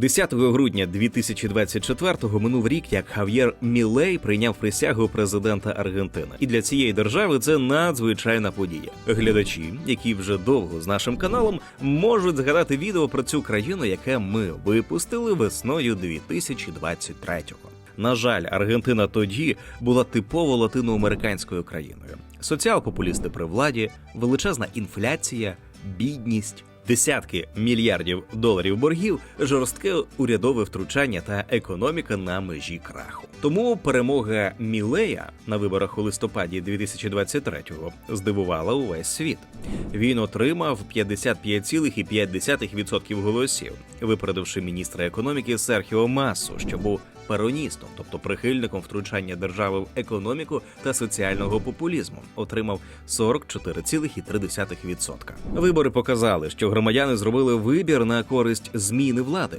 10 грудня 2024-го минув рік, як Хав'єр Мілей прийняв присягу президента Аргентини. І для цієї держави це надзвичайна подія. Глядачі, які вже довго з нашим каналом, можуть згадати відео про цю країну, яке ми випустили весною 2023-го. На жаль, Аргентина тоді була типово латиноамериканською країною. Соціал-популісти при владі, величезна інфляція, бідність. Десятки мільярдів доларів боргів, жорстке урядове втручання та економіка на межі краху. Тому перемога Мілея на виборах у листопаді 2023-го здивувала увесь світ. Він отримав 55,5% голосів, випередивши міністра економіки Серхіо Масу, що був пероністом, тобто прихильником втручання держави в економіку та соціального популізму, отримав 44,3%. Вибори показали, що громадяни зробили вибір на користь зміни влади.